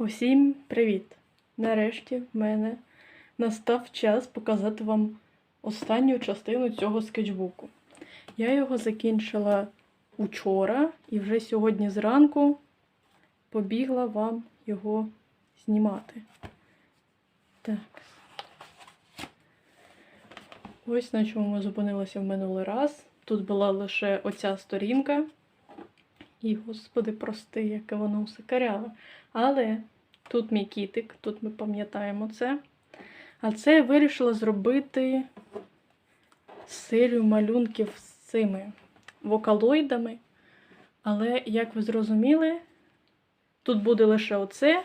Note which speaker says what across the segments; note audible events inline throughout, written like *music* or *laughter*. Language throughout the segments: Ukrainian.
Speaker 1: Усім привіт! Нарешті в мене настав час показати вам останню частину цього скетчбуку. Я його закінчила учора і вже сьогодні зранку побігла вам його знімати. Так. Ось на чому ми зупинилися в минулий раз. Тут була лише оця сторінка. І, господи, прости, яке воно все каряве. Але тут мій кітик, тут ми пам'ятаємо це. А це я вирішила зробити серію малюнків з цими вокалоїдами. Але, як ви зрозуміли, тут буде лише оце,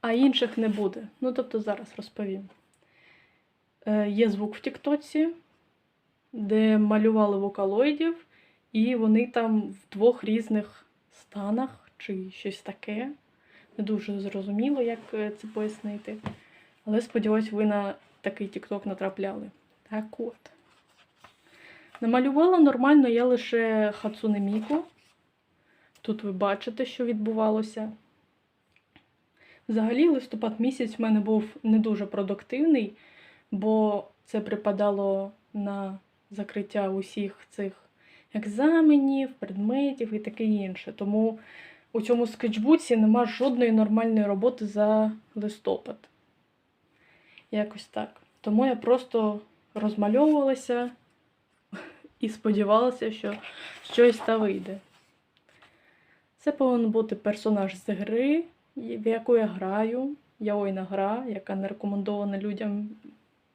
Speaker 1: а інших не буде. Ну, тобто, зараз розповім. Е, є звук в Тіктоці, де малювали вокалоїдів. І вони там в двох різних станах чи щось таке. Не дуже зрозуміло, як е, це пояснити. Але сподіваюсь, ви на такий тікток натрапляли. Так от. Намалювала нормально я лише Хацуне Міку. Тут ви бачите, що відбувалося. Взагалі, листопад місяць в мене був не дуже продуктивний, бо це припадало на закриття усіх цих екзаменів, предметів і таке інше. Тому у цьому скетчбуці нема жодної нормальної роботи за листопад. Якось так. Тому я просто розмальовувалася *laughs* і сподівалася, що щось та вийде. Це повинен бути персонаж з гри, в яку я граю. Яойна гра, яка не рекомендована людям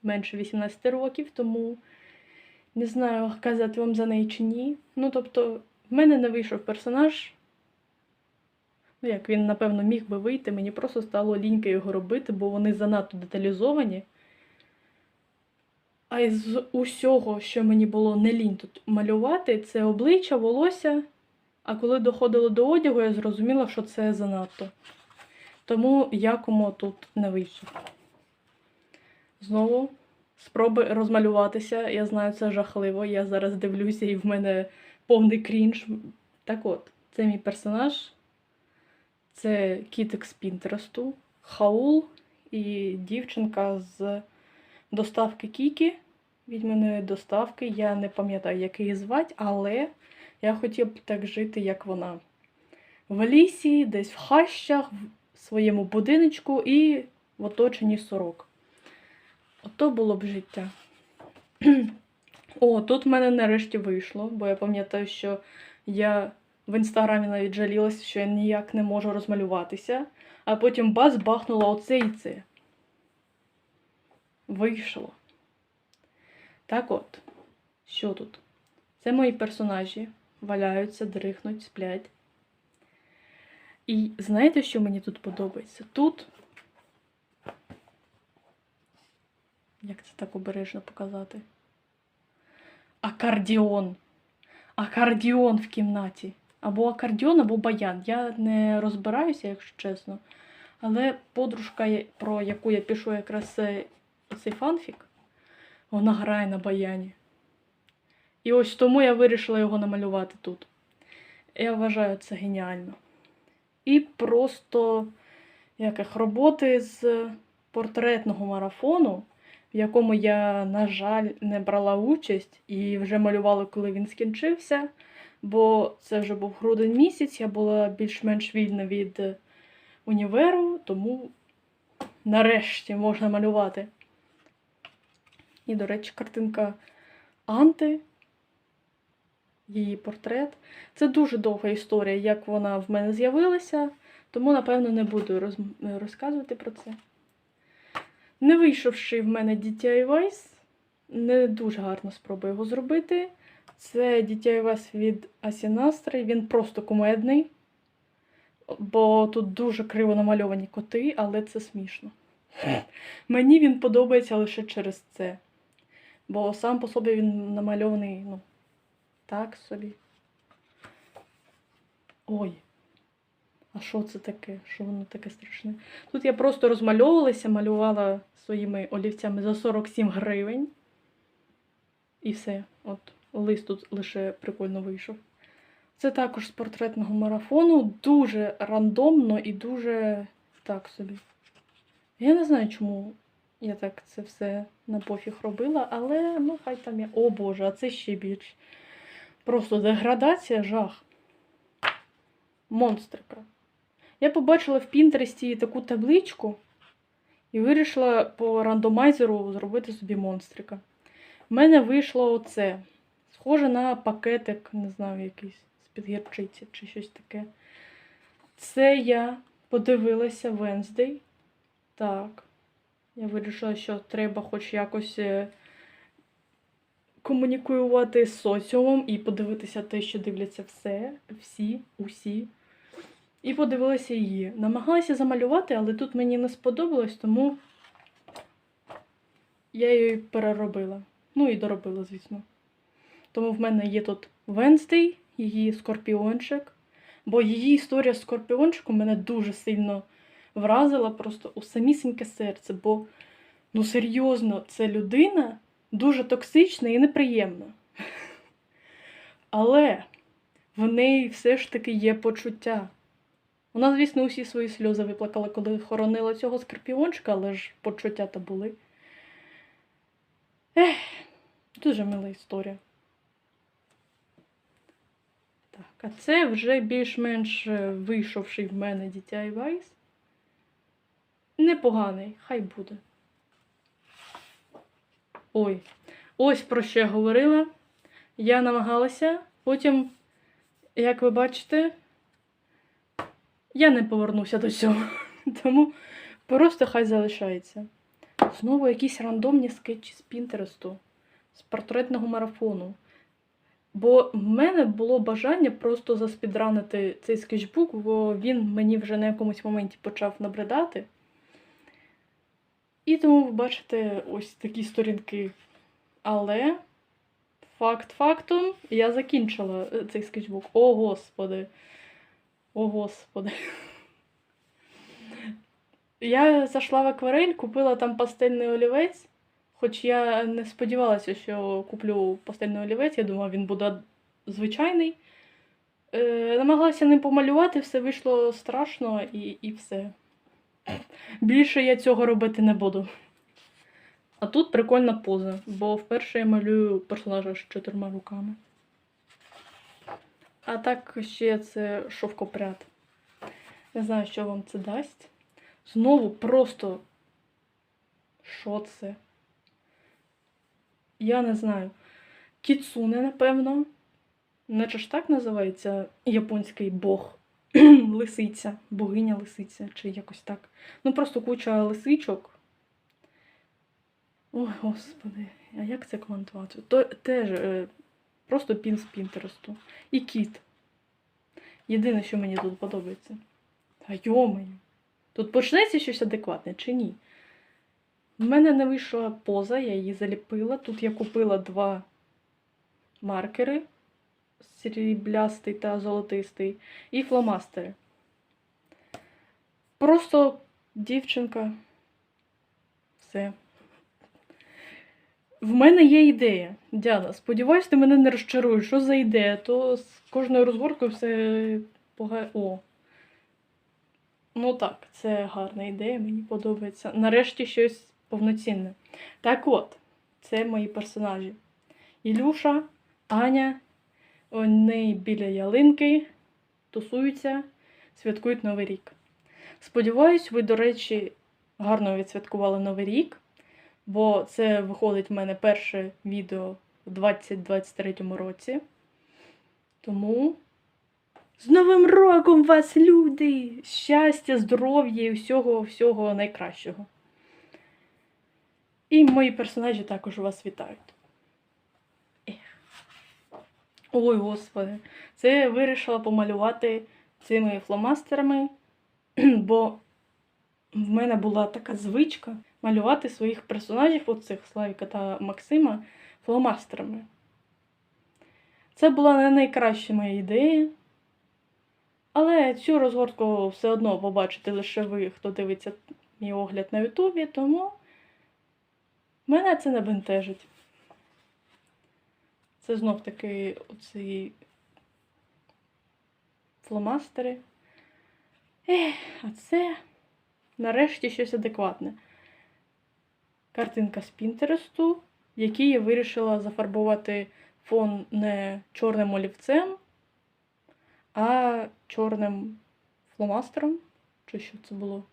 Speaker 1: менше 18 років, тому не знаю, казати вам за неї чи ні. Ну, тобто, в мене не вийшов персонаж. Ну, як він, напевно, міг би вийти, мені просто стало лінька його робити, бо вони занадто деталізовані. А із усього, що мені було не лінь тут малювати, це обличчя, волосся. А коли доходило до одягу, я зрозуміла, що це занадто. Тому якому тут не вийшов. Знову спроби розмалюватися. Я знаю, це жахливо. Я зараз дивлюся, і в мене повний крінж. Так от, це мій персонаж. Це кітик з Пінтересту, Хаул і дівчинка з доставки Кікі. Відьманої доставки. Я не пам'ятаю, як її звати, але я хотів б так жити, як вона. В лісі, десь в хащах, в своєму будиночку і в оточенні сорок. Ото було б життя. *clears throat* О, тут в мене нарешті вийшло, бо я пам'ятаю, що я в інстаграмі навіть жалілася, що я ніяк не можу розмалюватися, а потім бац бахнула оце і це. Вийшло. Так от, що тут? Це мої персонажі валяються, дрихнуть, сплять. І знаєте, що мені тут подобається? Тут Як це так обережно показати? Акардіон. Акардіон в кімнаті. Або акардіон, або баян. Я не розбираюся, якщо чесно. Але подружка, про яку я пишу якраз цей фанфік, вона грає на баяні. І ось тому я вирішила його намалювати тут. Я вважаю це геніально. І просто яких роботи з портретного марафону в якому я, на жаль, не брала участь і вже малювала, коли він скінчився, бо це вже був грудень місяць, я була більш-менш вільна від універу, тому нарешті можна малювати. І, до речі, картинка Анти, її портрет. Це дуже довга історія, як вона в мене з'явилася, тому, напевно, не буду роз... розказувати про це. Не вийшовши в мене DTI Vice, не дуже гарно спробую його зробити. Це DTI Vice від Асінастри, він просто кумедний, бо тут дуже криво намальовані коти, але це смішно. *laughs* Мені він подобається лише через це. Бо сам по собі він намальований, ну, так собі. Ой. А що це таке? Що воно таке страшне? Тут я просто розмальовувалася, малювала своїми олівцями за 47 гривень. І все. От лист тут лише прикольно вийшов. Це також з портретного марафону. Дуже рандомно і дуже так собі. Я не знаю, чому я так це все на пофіг робила, але ну хай там я. О Боже, а це ще більш. Просто деградація, жах. Монстрика. Я побачила в Пінтересті таку табличку і вирішила по рандомайзеру зробити собі монстрика. У мене вийшло оце. Схоже на пакетик, не знаю, якийсь з-під гірчиці чи щось таке. Це я подивилася Wednesday. Так. Я вирішила, що треба хоч якось е, комунікувати з соціумом і подивитися те, що дивляться все, всі, усі. І подивилася її. Намагалася замалювати, але тут мені не сподобалось, тому я її переробила. Ну і доробила, звісно. Тому в мене є тут Венстей, її скорпіончик. Бо її історія з скорпіончиком мене дуже сильно вразила просто у самісіньке серце. Бо, ну серйозно, це людина дуже токсична і неприємна. *laughs* Але в неї все ж таки є почуття. Вона, звісно, усі свої сльози виплакала, коли хоронила цього скорпіончика, але ж почуття то були. Ех, дуже мила історія. Так, а це вже більш-менш е, вийшовший в мене дитя Вайс. Непоганий, хай буде. Ой, ось про що я говорила. Я намагалася, потім, як ви бачите, я не повернуся до цього. *laughs* Тому просто хай залишається. Знову якісь рандомні скетчі з Пінтересту, з портретного марафону. Бо в мене було бажання просто заспідранити цей скетчбук, бо він мені вже на якомусь моменті почав набридати. І тому ви бачите ось такі сторінки. Але факт фактом, я закінчила е, цей скетчбук. О, господи! О, господи. *laughs* Я зайшла в акварель, купила там пастельний олівець. Хоч я не сподівалася, що куплю пастельний олівець, я думала, він буде звичайний. Е, намагалася ним помалювати, все вийшло страшно і, і все. Більше я цього робити не буду. А тут прикольна поза, бо вперше я малюю персонажа з чотирма руками. А так ще це шовкопряд. Не знаю, що вам це дасть. Знову просто. Що це? Я не знаю. Кіцуне, напевно. Наче ж так називається японський бог. *clears throat* лисиця, богиня лисиця, чи якось так. Ну, просто куча лисичок. Ой, господи, а як це коментувати? То теж е, просто пін з Пінтересту. І кіт. Єдине, що мені тут подобається. Та йомаю. Тут почнеться щось адекватне чи ні? В мене не вийшла поза, я її заліпила. Тут я купила два маркери сріблястий та золотистий, і фломастери. Просто дівчинка. Все. В мене є ідея, Діана. Сподіваюсь, ти мене не розчаруєш. Що за ідея? То з кожною розгоркою все пога... Ну так, це гарна ідея, мені подобається. Нарешті щось повноцінне. Так от, це мої персонажі. Ілюша, Аня, вони біля ялинки тусуються, святкують Новий рік. Сподіваюсь, ви, до речі, гарно відсвяткували Новий рік, бо це виходить в мене перше відео в 2023 році. Тому з Новим роком вас, люди! Щастя, здоров'я і всього, всього найкращого. І мої персонажі також вас вітають. Ех. Ой, господи, це я вирішила помалювати цими фломастерами, *clears throat* бо в мене була така звичка малювати своїх персонажів, оцих Славіка та Максима, фломастерами. Це була не найкраща моя ідея. Але цю розгортку все одно побачите лише ви, хто дивиться мій огляд на Ютубі, тому мене це не бентежить. Це знов таки оцей фломастери. Ех, а це нарешті щось адекватне. Картинка з Пінтересту, в якій я вирішила зафарбувати фон не чорним олівцем, а чорним фломастером. Чи що це було?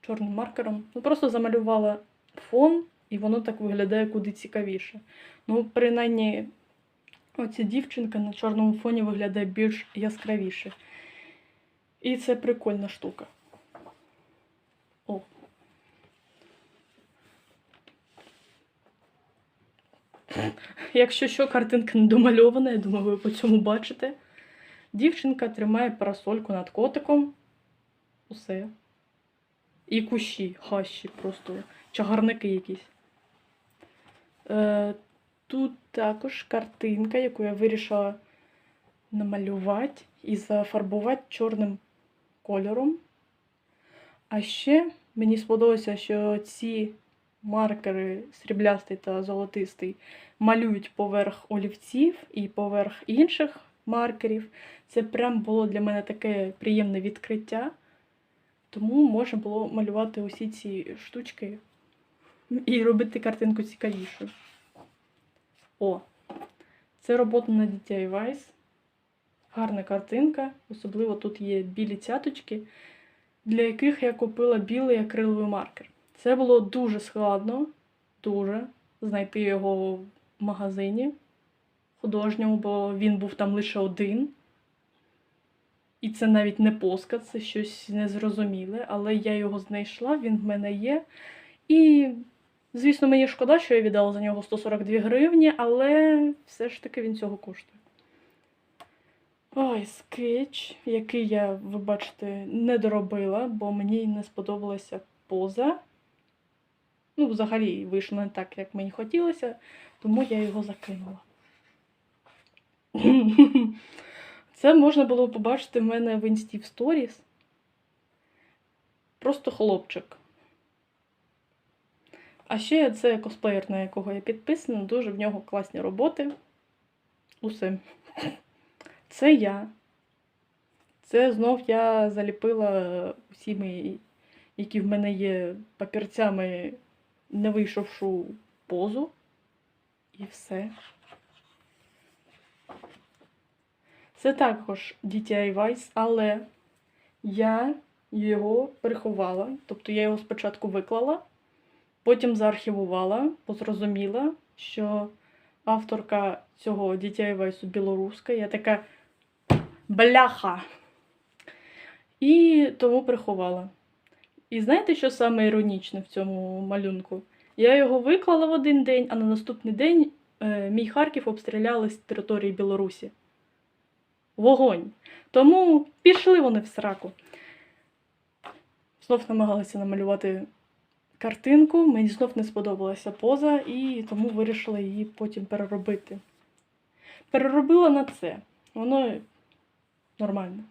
Speaker 1: Чорним маркером. Ну, просто замалювала фон, і воно так виглядає куди цікавіше. Ну, принаймні, оця дівчинка на чорному фоні виглядає більш яскравіше. І це прикольна штука. О. Якщо що, картинка не домальована, я думаю, ви по цьому бачите. Дівчинка тримає парасольку над котиком. Усе. І кущі, хащі, просто чагарники якісь. Е, тут також картинка, яку я вирішила намалювати і зафарбувати чорним кольором. А ще мені сподобалося, що ці маркери сріблястий та золотистий малюють поверх олівців і поверх інших маркерів. Це прям було для мене таке приємне відкриття. Тому можна було малювати усі ці штучки і робити картинку цікавішою. О, це робота на DTI Vice. Гарна картинка. Особливо тут є білі цяточки, для яких я купила білий акриловий маркер. Це було дуже складно, дуже знайти його в магазині художньому, бо він був там лише один. І це навіть не поска, це щось незрозуміле, але я його знайшла, він в мене є. І, звісно, мені шкода, що я віддала за нього 142 гривні, але все ж таки він цього коштує. Ой, скетч, який я, ви бачите, не доробила, бо мені не сподобалася поза. Ну, взагалі, вийшло не так, як мені хотілося, тому я його закинула. *laughs* Це можна було побачити в мене в інсті в сторіс. Просто хлопчик. А ще це косплеєр, на якого я підписана, дуже в нього класні роботи. Усе. Це я. Це знов я заліпила усіми, які в мене є папірцями, не вийшовшу позу. І все. Це також DTI Vice, але я його приховала. Тобто я його спочатку виклала, потім заархівувала, бо зрозуміла, що авторка цього DTI білоруська. Я така бляха. І тому приховала. І знаєте, що саме іронічне в цьому малюнку? Я його виклала в один день, а на наступний день е, мій Харків обстріляли з території Білорусі. Вогонь. Тому пішли вони в сраку. Знов намагалася намалювати картинку, мені знов не сподобалася поза, і тому вирішила її потім переробити. Переробила на це. Воно нормально.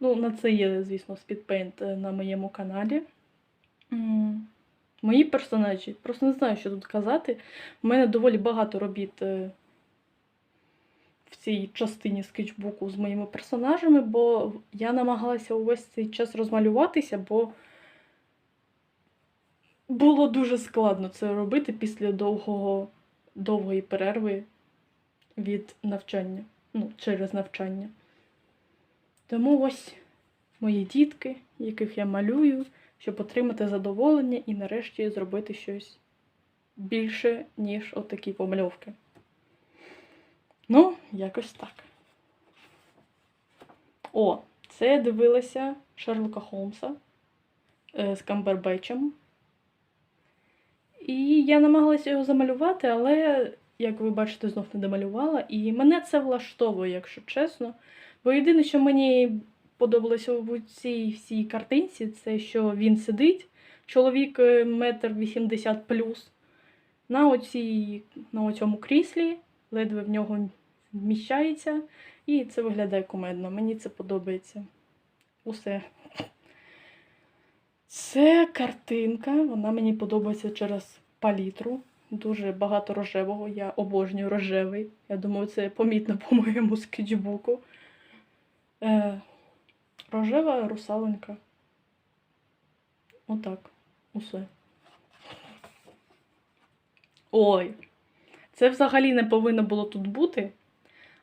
Speaker 1: Ну, на це є, звісно, спідпейнт е, на моєму каналі. Мої персонажі, просто не знаю, що тут казати. У мене доволі багато робіт е, в цій частині скетчбуку з моїми персонажами, бо я намагалася увесь цей час розмалюватися, бо було дуже складно це робити після довгого, довгої перерви від навчання, ну, через навчання. Тому ось мої дітки, яких я малюю, щоб отримати задоволення і нарешті зробити щось більше, ніж отакі помальовки. Ну, якось так. О, це я дивилася Шерлока Холмса е, з Камбербечем. І я намагалася його замалювати, але, як ви бачите, знов не домалювала. І мене це влаштовує, якщо чесно. Бо єдине, що мені подобалося у цій всій картинці, це що він сидить, чоловік е, метр вісімдесят плюс, на, на оцьому кріслі, ледве в нього вміщається, і це виглядає кумедно. Мені це подобається. Усе. Це картинка, вона мені подобається через палітру. Дуже багато рожевого. Я обожнюю рожевий. Я думаю, це помітно по моєму скетчбуку. Е, рожева русаленька. Отак. Усе. Ой. Це взагалі не повинно було тут бути.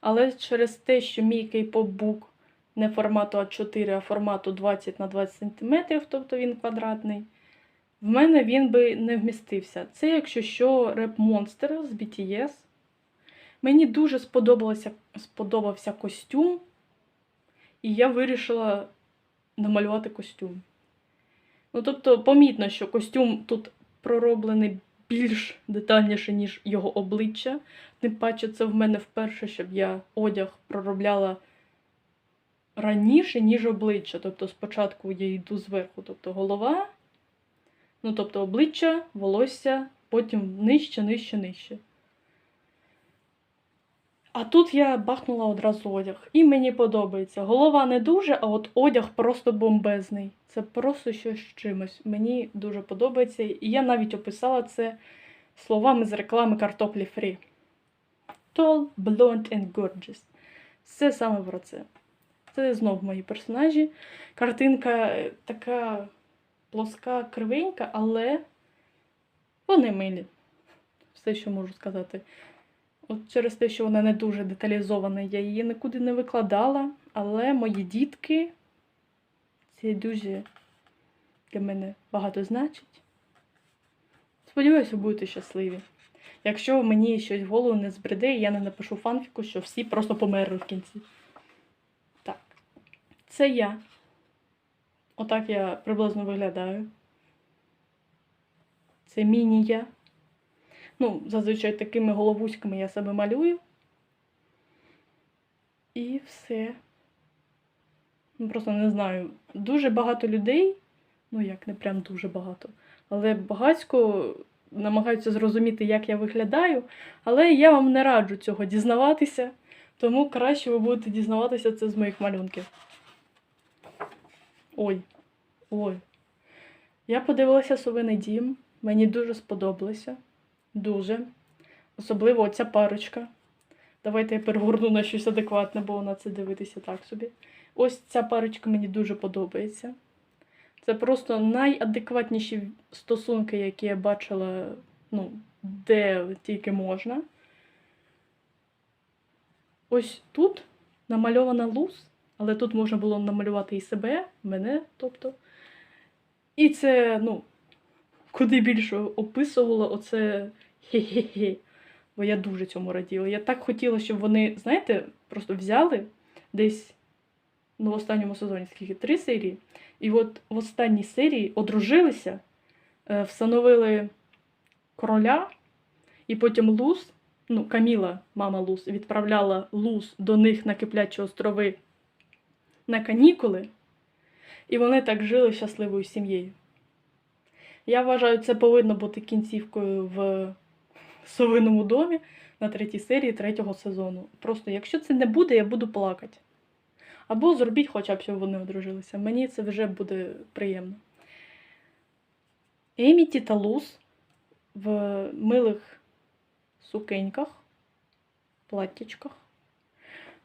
Speaker 1: Але через те, що мій кейпоп бук не формату А4, а формату 20 на 20 см, тобто він квадратний, в мене він би не вмістився. Це, якщо що, реп монстр з BTS. Мені дуже сподобалося, сподобався костюм, і я вирішила намалювати костюм. Ну, тобто, помітно, що костюм тут пророблений більш детальніше, ніж його обличчя. Тим паче, це в мене вперше, щоб я одяг проробляла раніше, ніж обличчя. Тобто, спочатку я йду зверху, тобто голова, ну, тобто обличчя, волосся, потім нижче, нижче, нижче. А тут я бахнула одразу одяг. І мені подобається. Голова не дуже, а от одяг просто бомбезний. Це просто щось з чимось. Мені дуже подобається. І я навіть описала це словами з реклами картоплі фрі. Tall, blonde and gorgeous. Це саме про це. Це знов мої персонажі. Картинка е, така плоска, кривенька, але вони милі. Все, що можу сказати. От через те, що вона не дуже деталізована, я її нікуди не викладала, але мої дітки це дуже для мене багато значить. Сподіваюся, будете щасливі. Якщо мені щось в голову не збреде, я не напишу фанфіку, що всі просто померли в кінці. Це я. Отак я приблизно виглядаю. Це міні-я. Ну, зазвичай такими головуськами я себе малюю. І все. Ну, просто не знаю. Дуже багато людей, ну як не прям дуже багато, але багатько намагаються зрозуміти, як я виглядаю, але я вам не раджу цього дізнаватися, тому краще ви будете дізнаватися це з моїх малюнків. Ой, ой. Я подивилася совиний дім, мені дуже сподобалося. Дуже. Особливо оця парочка. Давайте я перегорну на щось адекватне, бо на це дивитися так собі. Ось ця парочка мені дуже подобається. Це просто найадекватніші стосунки, які я бачила, ну, де тільки можна. Ось тут намальована луз, але тут можна було намалювати і себе, мене, тобто. І це, ну, куди більше описувала оце хе-хе-хе. Бо я дуже цьому раділа. Я так хотіла, щоб вони, знаєте, просто взяли десь ну, в останньому сезоні скільки три серії. І от в останній серії одружилися, е, встановили короля, і потім Луз, ну, Каміла, мама Луз, відправляла Луз до них на Киплячі острови на канікули, і вони так жили щасливою сім'єю. Я вважаю, це повинно бути кінцівкою в совиному домі на третій серії третього сезону. Просто якщо це не буде, я буду плакати. Або зробіть хоча б, щоб вони одружилися. Мені це вже буде приємно. Еміті та Луз в милих сукеньках, платтячках.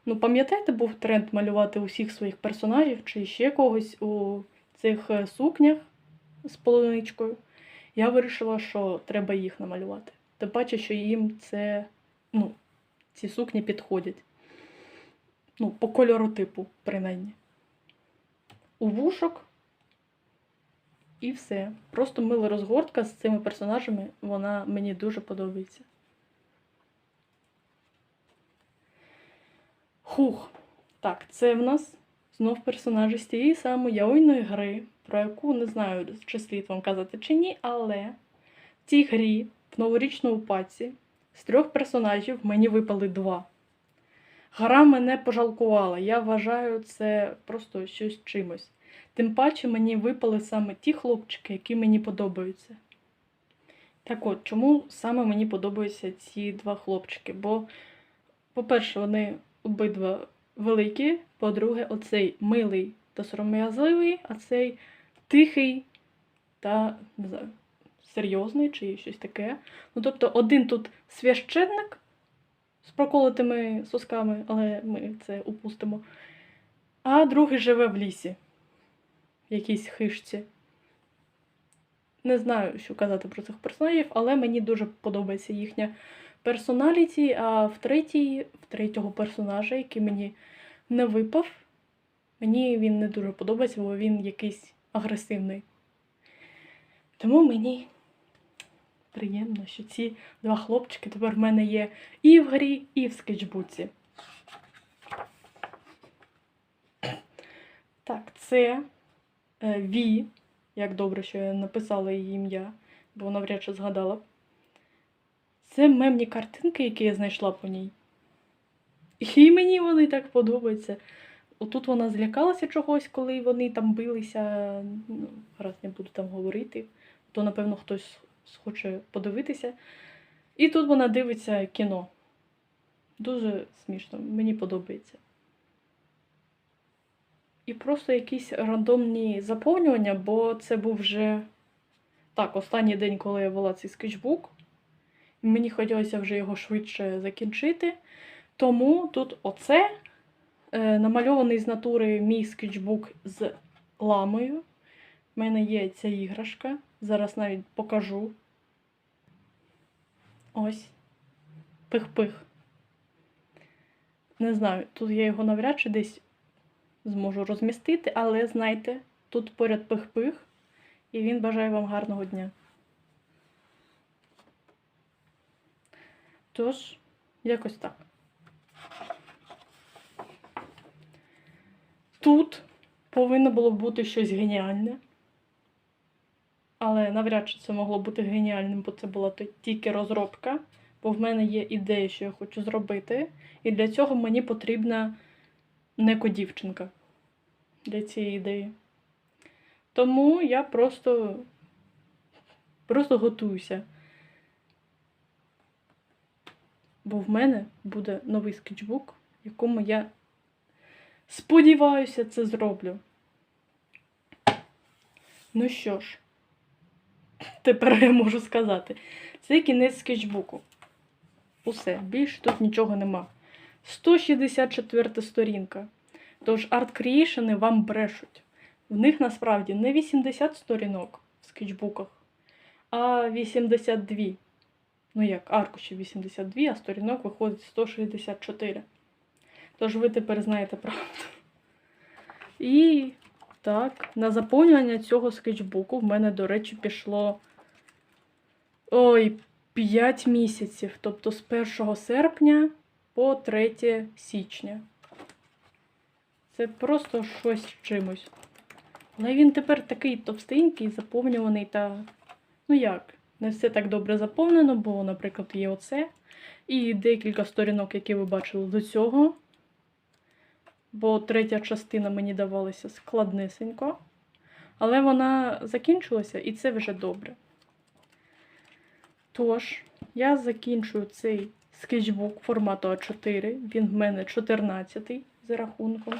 Speaker 1: Ну, пам'ятаєте, був тренд малювати усіх своїх персонажів чи ще когось у цих е, сукнях з полуничкою? Я вирішила, що треба їх намалювати. Тим паче, що їм це, ну, ці сукні підходять. Ну, по кольору типу, принаймні. У вушок. І все. Просто мила розгортка з цими персонажами, вона мені дуже подобається. Хух. Так, це в нас знов персонажі з тієї самої яойної гри, про яку не знаю, чи слід вам казати чи ні, але в цій грі в новорічному паці з трьох персонажів мені випали два. Гра мене пожалкувала. Я вважаю це просто щось чимось. Тим паче мені випали саме ті хлопчики, які мені подобаються. Так от, чому саме мені подобаються ці два хлопчики? Бо, по-перше, вони обидва великі, по-друге, оцей милий та сором'язливий, а цей тихий та не знаю, серйозний чи щось таке. Ну, тобто, один тут священник з проколотими сосками, але ми це упустимо. А другий живе в лісі. В якійсь хижці. Не знаю, що казати про цих персонажів, але мені дуже подобається їхня персоналіті. А в третій, в третього персонажа, який мені не випав, мені він не дуже подобається, бо він якийсь агресивний. Тому мені приємно, що ці два хлопчики тепер в мене є і в грі, і в скетчбуці. Так, це е, Ві. Як добре, що я написала її ім'я, бо навряд чи згадала. б. Це мемні картинки, які я знайшла по ній. І мені вони так подобаються. Отут вона злякалася чогось, коли вони там билися. Ну, раз не буду там говорити, то, напевно, хтось схоче подивитися. І тут вона дивиться кіно. Дуже смішно, мені подобається. І просто якісь рандомні заповнювання, бо це був вже так, останній день, коли я вела цей скетчбук. Мені хотілося вже його швидше закінчити. Тому тут оце е, намальований з натури мій скетчбук з ламою. У мене є ця іграшка. Зараз навіть покажу. Ось. Пих-пих. Не знаю, тут я його навряд чи десь зможу розмістити, але знайте, тут поряд пих-пих, і він бажає вам гарного дня. Тож, якось так. Тут повинно було бути щось геніальне. Але навряд чи це могло бути геніальним, бо це була тільки розробка. Бо в мене є ідея, що я хочу зробити. І для цього мені потрібна некодівчинка для цієї ідеї. Тому я просто, просто готуюся. Бо в мене буде новий скетчбук, в якому я сподіваюся це зроблю. Ну що ж, *laughs* тепер я можу сказати. Це кінець скетчбуку. Усе, більше тут нічого нема. 164 сторінка. Тож арт-крієшени вам брешуть. В них насправді не 80 сторінок в скетчбуках, а 82. Ну як, аркушів 82, а сторінок виходить 164. Тож ви тепер знаєте правду. І так, на заповнювання цього скетчбуку в мене, до речі, пішло. Ой, 5 місяців. Тобто з 1 серпня по 3 січня. Це просто щось з чимось. Але він тепер такий товстенький, заповнюваний та. Ну як, не все так добре заповнено, бо, наприклад, є оце. І декілька сторінок, які ви бачили до цього. Бо третя частина мені давалася складнисенько. Але вона закінчилася, і це вже добре. Тож, я закінчую цей скетчбук формату А4. Він в мене 14 за рахунком.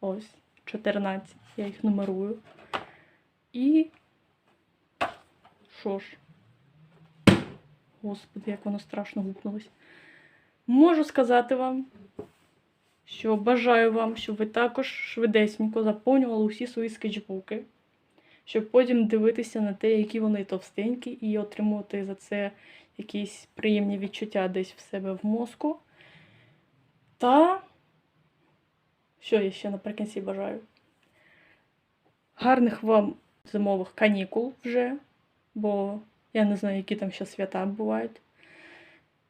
Speaker 1: Ось, 14. Я їх нумерую. І. Що ж? Господи, як воно страшно гукнулось. Можу сказати вам, що бажаю вам, щоб ви також швидесенько заповнювали усі свої скетчбуки, щоб потім дивитися на те, які вони товстенькі, і отримувати за це якісь приємні відчуття десь в себе в мозку. Та що я ще наприкінці бажаю? Гарних вам зимових канікул вже, бо я не знаю, які там ще свята бувають.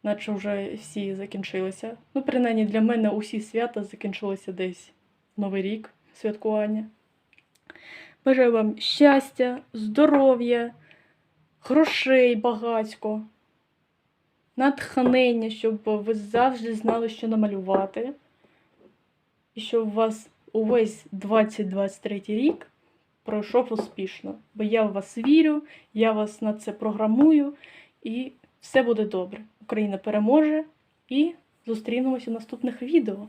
Speaker 1: Наче вже всі закінчилися. Ну, принаймні для мене усі свята закінчилися десь Новий рік святкування. Бажаю вам щастя, здоров'я, грошей багатько, натхнення, щоб ви завжди знали, що намалювати. І щоб у вас увесь 2023 рік пройшов успішно. Бо я в вас вірю, я вас на це програмую, і все буде добре. Україна переможе і зустрінемося в наступних відео.